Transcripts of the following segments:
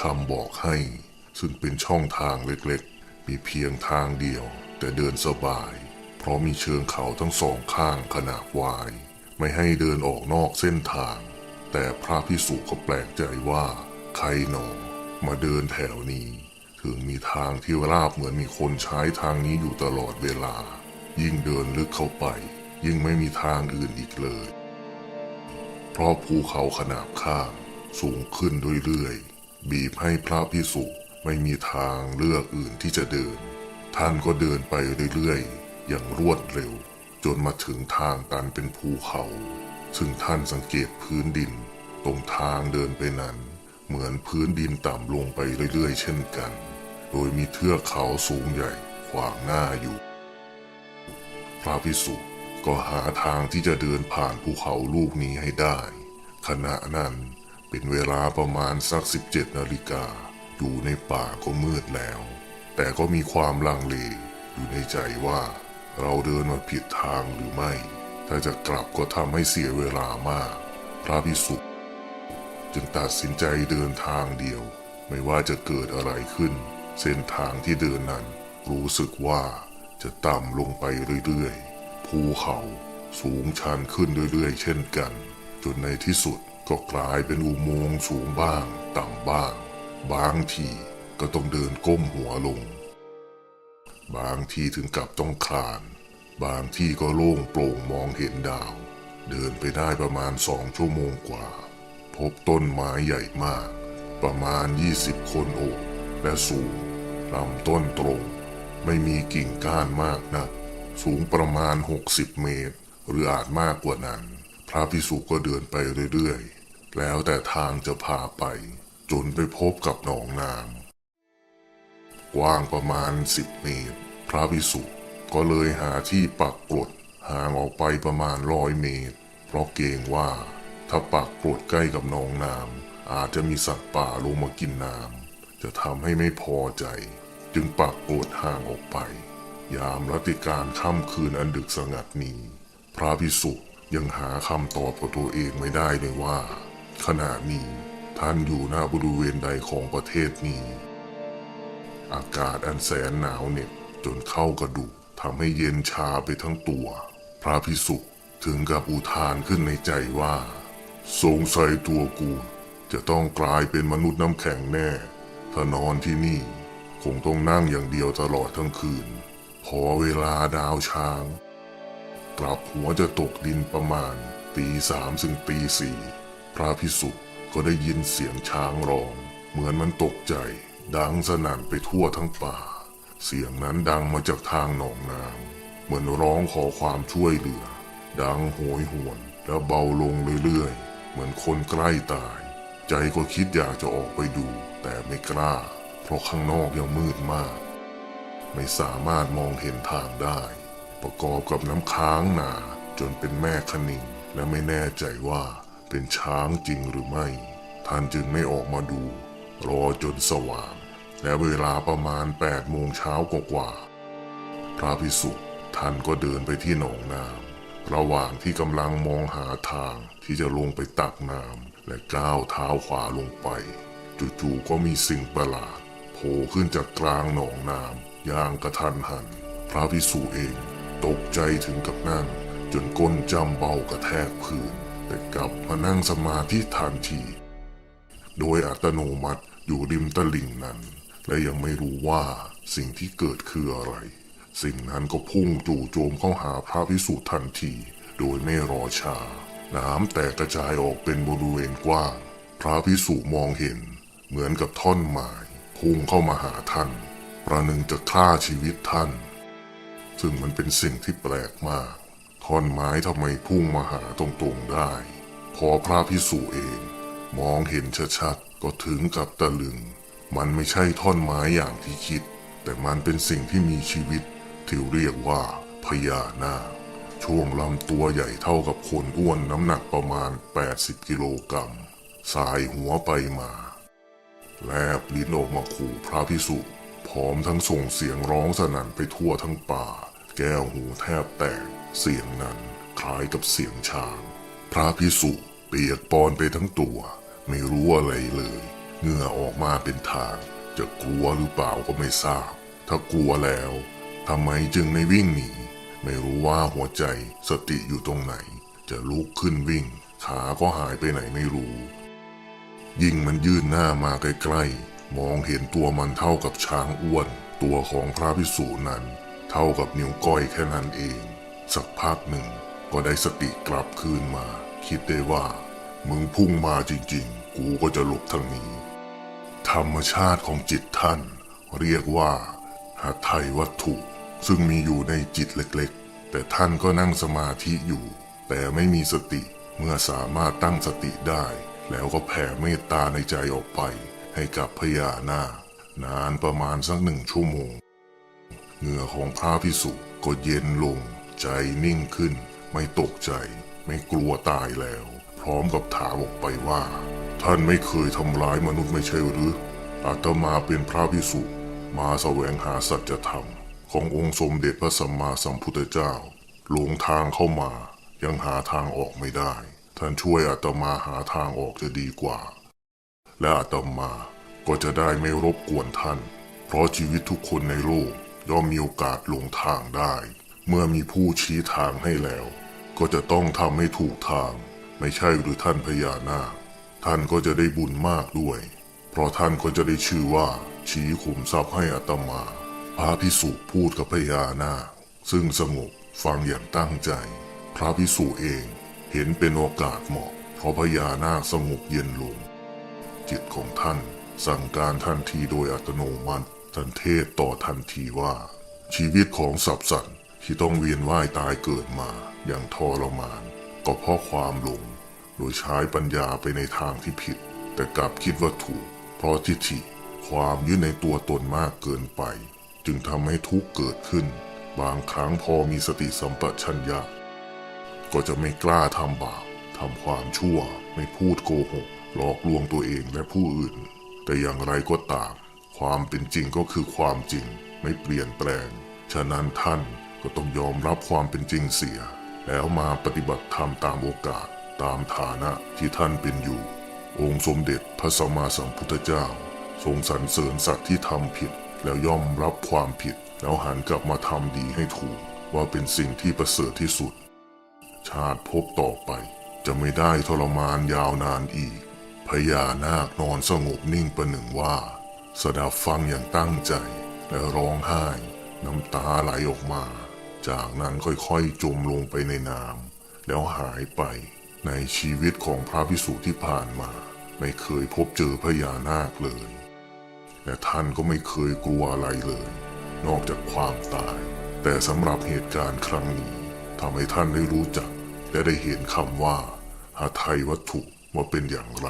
คำบอกให้ ซึ่งเป็นช่องทางเล็กๆ มีเพียงทางเดียว แต่เดินสบาย เพราะมีเชิงเขาทั้งสองข้างขนาดวาย ไม่ให้เดินออกนอกเส้นทาง แต่พระพิสุก็แปลกใจว่า ใครหนอมาเดินแถวนี้ ถึงมีทางที่ราบเหมือนมีคนใช้ทางนี้อยู่ตลอดเวลา ยิ่งเดินลึกเข้าไป ยิ่งไม่มีทางอื่นอีกเลย เพราะภูเขาขนาบข้างสูงขึ้นเรื่อยๆ บีบให้พระพิสุไม่มีทางเลือกอื่นที่จะเดิน ท่านก็เดินไปเรื่อยๆ อย่างรวดเร็ว จนมาถึงทางตันเป็นภูเขา ซึ่งท่านสังเกตพื้นดิน ตรงทางเดินไปนั้น เหมือนพื้นดินต่ำลงไปเรื่อยๆ เช่นกัน โดยมีเทือกเขาสูงใหญ่ขวางหน้าอยู่ พระพิสุก็หาทางที่จะเดินผ่านภูเขาลูกนี้ให้ได้ ขณะนั้น เป็นเวลาประมาณสัก 17 นาฬิกา อยู่ในป่าก็มืดแล้ว แต่ก็มีความลังเลอยู่ในใจว่า เราเดินมาผิดทางหรือไม่ ถ้าจะกลับก็ทำให้เสียเวลามาก พระพิสุจึงตัดสินใจเดินทางเดียว ไม่ว่าจะเกิดอะไรขึ้น เส้นทางที่เดินนั้น รู้สึกว่าจะต่ำลงไปเรื่อยๆ ภูเขาสูงชันขึ้นเรื่อยๆ เช่นกัน จนในที่สุด ก็กลายเป็นอุโมงค์สูงบ้าง ต่ำบ้าง บางทีก็ต้องเดินก้มหัวลง บางทีถึงกับต้องคลาน บางที่ก็โล่งโปร่งมองเห็นดาว เดินไปได้ประมาณสองชั่วโมงกว่า พบต้นไม้ใหญ่มาก ประมาณ 20 คนโอบและสูงลำต้นตรง ไม่มีกิ่งก้านมากนะัก สูงประมาณ 60 เมตร หรืออาจมากกว่านั้น พระพิสุก็เดินไปเรื่อยๆ แล้วแต่ทางจะพาไป จนไปพบกับหนองน้ำกว้างประมาณ10เมตร พระพิสุก็เลยหาที่ปักกรดห่างออกไปประมาณร้อยเมตร เพราะเกรงว่าถ้าปักกรดใกล้กับหนองน้ำอาจจะมีสัตว์ป่าลงมากินน้ำจะทำให้ไม่พอใจ จึงปักกรดห่างออกไป ยามรัติการค่ำคืนอันดึกสงัดนี้ พระพิสุยังหาคำตอบกับตัวเองไม่ได้เลยว่า ขณะนี้ท่านอยู่หน้าบริเวณใดของประเทศนี้ อากาศอันแสนหนาวเหน็บจนเข้ากระดูกทำให้เย็นชาไปทั้งตัว พระพิสุถึงกับอุทานขึ้นในใจว่า สงสัยตัวกูจะต้องกลายเป็นมนุษย์น้ำแข็งแน่ ถ้านอนที่นี่ คงต้องนั่งอย่างเดียวตลอดทั้งคืน พอเวลาดาวช้าง กลับหัวจะตกดินประมาณตีสามถึงตีสี่ พระพิสุก็ได้ยินเสียงช้างร้อง เหมือนมันตกใจ ดังสนั่นไปทั่วทั้งป่า เสียงนั้นดังมาจากทางหนองน้ำเหมือนร้องขอความช่วยเหลือ ดังโหยหวนแล้วเบาลงเรื่อยๆ เหมือนคนใกล้ตาย ใจก็คิดอยากจะออกไปดู แต่ไม่กล้า เพราะข้างนอกยังมืดมาก ไม่สามารถมองเห็นทางได้ ประกอบกับน้ำค้างหนาจนเป็นแม่คณิงและไม่แน่ใจว่า เป็นช้างจริงหรือไม่ ท่านจึงไม่ออกมาดู รอจนสว่าง และเวลาประมาณ8โมงเช้ากว่าพระพิสุท่านก็เดินไปที่หนองน้ำระหว่างที่กำลังมองหาทางที่จะลงไปตักน้ำและก้าวเท้าขวาลงไป จู่ๆก็มีสิ่งประหลาดโผล่ขึ้นจากกลางหนองน้ำอย่างกระทันหัน พระพิสุเองตกใจถึงกับนั่งจนก้นจำเบากระแทกพื้น แต่กลับมานั่งสมาธิทันที โดยอัตโนมัติอยู่ริมตลิ่งนั้น และยังไม่รู้ว่าสิ่งที่เกิดคืออะไร สิ่งนั้นก็พุ่งจู่โจมเข้าหาพระพิสุทันที โดยไม่รอช้าน้ำแตกกระจายออกเป็นบริเวณกว้าง พระพิสุมองเห็น เหมือนกับท่อนไม้พุ่งเข้ามาหาท่าน ประหนึ่งจะฆ่าชีวิตท่าน ซึ่งมันเป็นสิ่งที่แปลกมาก ท่อนไม้ทำไมพุ่งมาหาตรงๆได้ พอพระพิสุเอง มองเห็นชัดๆก็ถึงกับตะลึง มันไม่ใช่ท่อนไม้อย่างที่คิด แต่มันเป็นสิ่งที่มีชีวิตที่เรียกว่าพญานาคช่วงลำตัวใหญ่เท่ากับคนอ้วนน้ำหนักประมาณ 80 กิโลกรัม สายหัวไปมา แลบลิ้นออกมาขู่พระพิสุพร้อมทั้งส่งเสียงร้องสนั่นไปทั่วทั้งป่า แก้วหูแทบแตก เสียงนั้นคล้ายกับเสียงช้าง พระพิสุเปียกปอนไปทั้งตัว ไม่รู้อะไรเลยเหงื่อออกมาเป็นทาง จะกลัวหรือเปล่าก็ไม่ทราบ ถ้ากลัวแล้วทำไมจึงไม่วิ่งหนี ไม่รู้ว่าหัวใจสติอยู่ตรงไหน จะลุกขึ้นวิ่ง ขาก็หายไปไหนไม่รู้ ยิ่งมันยื่นหน้ามาใกล้ๆ มองเห็นตัวมันเท่ากับช้างอ้วน ตัวของพระพิสูจนั้น เท่ากับนิ้วก้อยแค่นั้นเอง สักพักหนึ่งก็ได้สติกลับคืนมา คิดได้ว่า มึงพุ่งมาจริงๆ กูก็จะหลบทางนี้ ธรรมชาติของจิตท่าน เรียกว่าหาไทยวัตถุ ซึ่งมีอยู่ในจิตเล็กๆ แต่ท่านก็นั่งสมาธิอยู่ แต่ไม่มีสติเมื่อสามารถตั้งสติได้ แล้วก็แผ่เมตตาในใจออกไป ให้กับพญานาคนานประมาณสักหนึ่งชั่วโมง เหงื่อของพระพิสุก็เย็นลง ใจนิ่งขึ้น ไม่ตกใจ ไม่กลัวตายแล้ว พร้อมกับถามออกไปว่า ท่านไม่เคยทำร้ายมนุษย์ไม่ใช่หรืออาตมาเป็นพระพิสุมาแสวงหาสัจธรรม ขององค์สมเด็จพระสัมมาสัมพุทธเจ้าหลงทางเข้ามา ยังหาทางออกไม่ได้ ท่านช่วยอาตมาหาทางออกจะดีกว่า และอาตมาก็จะได้ไม่รบกวนท่าน เพราะชีวิตทุกคนในโลกย่อมมีโอกาสหลงทางได้ เมื่อมีผู้ชี้ทางให้แล้ว ก็จะต้องทำให้ถูกทาง ไม่ใช่หรือท่านพญานาค ท่านก็จะได้บุญมากด้วย เพราะท่านก็จะได้ชื่อว่า ชี้ขุมทรัพย์ให้อาตมา พระพิสุพูดกับพญานาค ซึ่งสงบฟังอย่างตั้งใจ พระพิสุเองเห็นเป็นโอกาสเหมาะ เพราะพญานาคสงบเย็นลง จิตของท่านสั่งการทันทีโดยอัตโนมัติท่านเทศต่อทันทีว่า ชีวิตของสัตว์สัตว์ ที่ต้องเวียนว่ายตายเกิดมาอย่างทรมาน ก็เพราะความหลงโดยใช้ปัญญาไปในทางที่ผิด แต่กลับคิดว่าถูก เพราะทิฏฐิความยึดในตัวตนมากเกินไป จึงทำให้ทุกข์เกิดขึ้น บางครั้งพอมีสติสัมปชัญญะ ก็จะไม่กล้าทำบาปทำความชั่ว ไม่พูดโกหก หลอกลวงตัวเองและผู้อื่น แต่อย่างไรก็ตาม ความเป็นจริงก็คือความจริงไม่เปลี่ยนแปลง ฉะนั้นท่าน ก็ต้องยอมรับความเป็นจริงเสีย แล้วมาปฏิบัติธรรมตามโอกาสตามฐานะที่ท่านเป็นอยู่ องค์สมเด็จพระสัมมาสัมพุทธเจ้า ทรงสรรเสริญสัตว์ที่ทำผิด แล้วย่อมรับความผิด แล้วหันกลับมาทำดีให้ถูก ว่าเป็นสิ่งที่ประเสริฐที่สุด ชาติภพต่อไป จะไม่ได้ทรมานยาวนานอีกพญานาคนอนสงบนิ่งประหนึ่งว่า สดับฟังอย่างตั้งใจและร้องไห้ น้ำตาไหลออกมา จากนั้นค่อยๆ จมลงไปในน้ำแล้วหายไป ในชีวิตของพระพิสุที่ผ่านมา ไม่เคยพบเจอพญานาคเลย และท่านก็ไม่เคยกลัวอะไรเลย นอกจากความตาย แต่สำหรับเหตุการณ์ครั้งนี้ทำให้ท่านได้รู้จัก และได้เห็นคำว่าหาไทยวัตถุว่าเป็นอย่างไร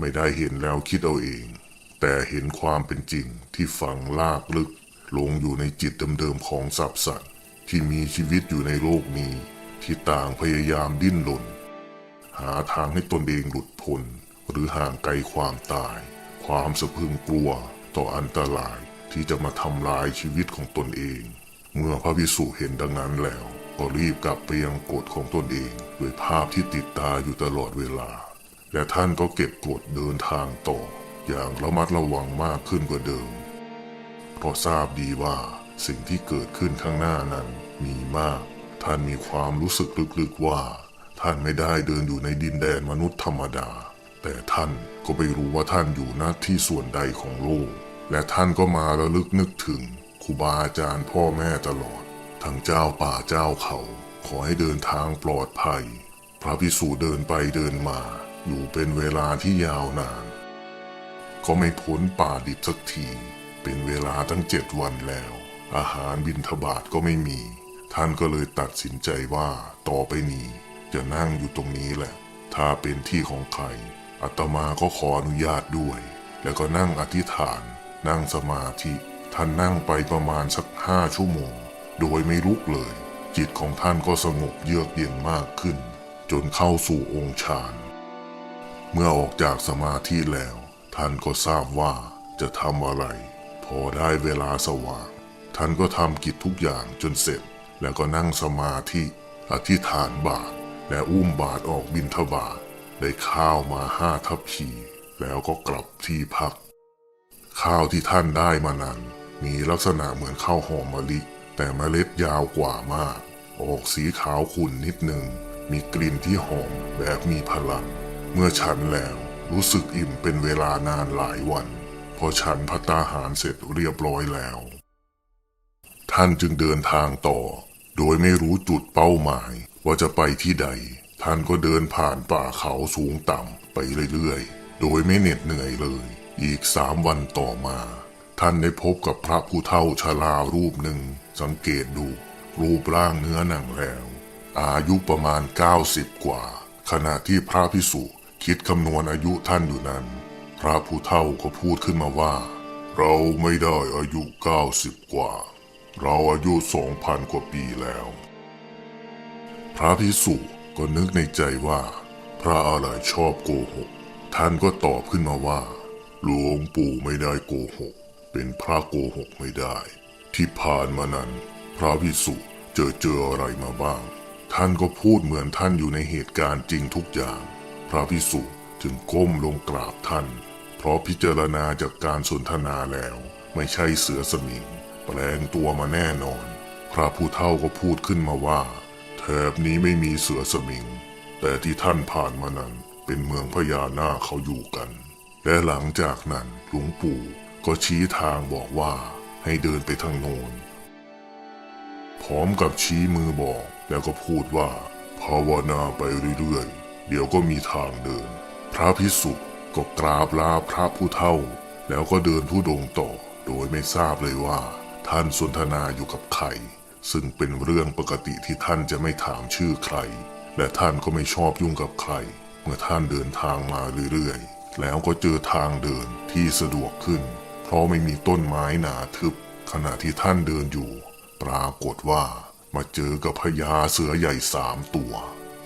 ไม่ได้เห็นแล้วคิดเอาเอง แต่เห็นความเป็นจริงที่ฝังลากลึกลงอยู่ในจิตเดิมๆของสัตว์สัตว์ ที่มีชีวิตอยู่ในโลกนี้ ที่ต่างพยายามดิ้นรนหาทางให้ตนเองหลุดพ้นหรือห่างไกลความตาย ความสะพรึงกลัวต่ออันตรายที่จะมาทำลายชีวิตของตนเอง เมื่อพระวิสุเห็นดังนั้นแล้ว ก็รีบกลับไปยังกฎของตนเองด้วยภาพที่ติดตาอยู่ตลอดเวลา และท่านก็เก็บกฎเดินทางต่อ อย่างระมัดระวังมากขึ้นกว่าเดิม เพราะทราบดีว่า สิ่งที่เกิดขึ้นข้างหน้านั้นมีมาก ท่านมีความรู้สึกลึกๆว่า ท่านไม่ได้เดินอยู่ในดินแดนมนุษย์ธรรมดา แต่ท่านก็ไม่รู้ว่าท่านอยู่หน้าที่ส่วนใดของโลก และท่านก็มาระลึกนึกถึงครูบาอาจารย์พ่อแม่ตลอด ทั้งเจ้าป่าเจ้าเขา ขอให้เดินทางปลอดภัย พระพิสุเดินไปเดินมาอยู่เป็นเวลาที่ยาวนาน ก็ไม่พ้นป่าดิบสักที เป็นเวลาตั้งเจ็ดวันแล้ว อาหารบินทบาทก็ไม่มี ท่านก็เลยตัดสินใจว่าต่อไปนี้จะนั่งอยู่ตรงนี้แหละ ถ้าเป็นที่ของใครอาตมาก็ขออนุญาตด้วย แล้วก็นั่งอธิษฐาน นั่งสมาธิ ท่านนั่งไปประมาณสักห้าชั่วโมง โดยไม่ลุกเลย จิตของท่านก็สงบเยือกเย็นมากขึ้น จนเข้าสู่องค์ฌานเมื่อออกจากสมาธิแล้ว ท่านก็ทราบว่าจะทำอะไร พอได้เวลาสว่าง ท่านก็ทำกิจทุกอย่างจนเสร็จ แล้วก็นั่งสมาธิอธิษฐานบาตรและอุ้มบาตรออกบิณฑบาตได้ข้าวมาห้าทัพพีแล้วก็กลับที่พัก ข้าวที่ท่านได้มานั้น มีลักษณะเหมือนข้าวหอมมะลิ แต่เมล็ดยาวกว่ามาก ออกสีขาวขุ่นนิดหนึ่ง มีกลิ่นที่หอมแบบมีพลัง เมื่อฉันแล้วรู้สึกอิ่มเป็นเวลานานหลายวัน พอฉันพัตตาหารเสร็จเรียบร้อยแล้ว ท่านจึงเดินทางต่อ โดยไม่รู้จุดเป้าหมายว่าจะไปที่ใด ท่านก็เดินผ่านป่าเขาสูงต่ำไปเรื่อยๆ โดยไม่เหน็ดเหนื่อยเลย อีกสามวันต่อมา ท่านได้พบกับพระผู้เฒ่าชรารูปหนึ่ง สังเกตดู รูปร่างเนื้อหนังแล้ว อายุประมาณ 90 กว่า ขณะที่พระพิสุคิดคำนวณอายุท่านอยู่นั้น พระผู้เฒ่าก็พูดขึ้นมาว่า เราไม่ได้อายุ 90 กว่า เราอายุ2,000กว่าปีแล้ว พระพิสุก็นึกในใจว่า พระอะไรชอบโกหก ท่านก็ตอบขึ้นมาว่า หลวงปู่ไม่ได้โกหก เป็นพระโกหกไม่ได้ ที่ผ่านมานั้น พระพิสุเจอเจออะไรมาบ้าง ท่านก็พูดเหมือนท่านอยู่ในเหตุการณ์จริงทุกอย่าง พระพิสุจึงก้มลงกราบท่าน เพราะพิจารณาจากการสนทนาแล้ว ไม่ใช่เสือสมิง แปลงตัวมาแน่นอน พระผู้เฒ่าก็พูดขึ้นมาว่า แถบนี้ไม่มีเสือสมิง แต่ที่ท่านผ่านมานั้นเป็นเมืองพญานาคเขาอยู่กัน และหลังจากนั้นหลวงปู่ก็ชี้ทางบอกว่าให้เดินไปทางโน้นพร้อมกับชี้มือบอกแล้วก็พูดว่า ภาวนาไปเรื่อยๆ เดี๋ยวก็มีทางเดิน พระพิสุก็กราบลาพระผู้เฒ่า แล้วก็เดินทุดงต่อโดยไม่ทราบเลยว่า ท่านสนทนาอยู่กับใคร ซึ่งเป็นเรื่องปกติที่ท่านจะไม่ถามชื่อใคร และท่านก็ไม่ชอบยุ่งกับใคร เมื่อท่านเดินทางมาเรื่อยๆ แล้วก็เจอทางเดินที่สะดวกขึ้น เพราะไม่มีต้นไม้หนาทึบ ขณะที่ท่านเดินอยู่ ปรากฏว่ามาเจอกับพญาเสือใหญ่สามตัว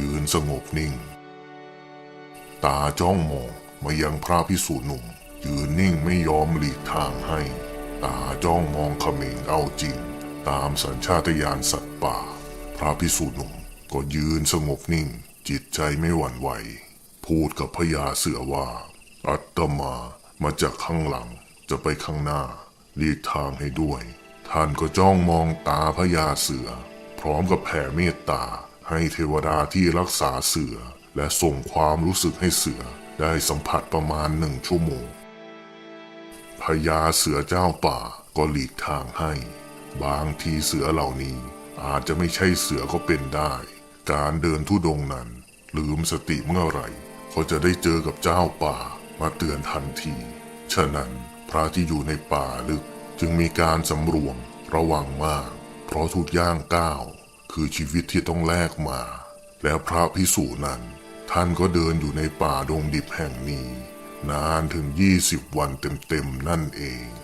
ยืนสงบนิ่ง ตาจ้องมองมายังพระพิสุหนุ่มยืนนิ่งไม่ยอมหลีกทางให้ ตาจ้องมองเขม็งเอาจริง ตามสัญชาตญาณสัตว์ป่า พระพิสุหนุ่มก็ยืนสงบนิ่ง จิตใจไม่หวั่นไหว พูดกับพญาเสือว่า อัตมามาจากข้างหลังจะไปข้างหน้าลีกทางให้ด้วย ท่านก็จ้องมองตาพญาเสือ พร้อมกับแผ่เมตตา ให้เทวดาที่รักษาเสือ และส่งความรู้สึกให้เสือได้สัมผัสประมาณหนึ่งชั่วโมง พญาเสือเจ้าป่าก็หลีกทางให้ บางทีเสือเหล่านี้อาจจะไม่ใช่เสือก็เป็นได้ การเดินทุดงนั้น ลืมสติเมื่อไหร่ ก็จะได้เจอกับเจ้าป่ามาเตือนทันที ฉะนั้นพระที่อยู่ในป่าลึกจึงมีการสำรวมระวังมาก เพราะทุกย่างก้าว คือชีวิตที่ต้องแลกมา แล้วพระพิสูนั้น ท่านก็เดินอยู่ในป่าดงดิบแห่งนี้ นานถึง 20 วันเต็มๆนั่นเอง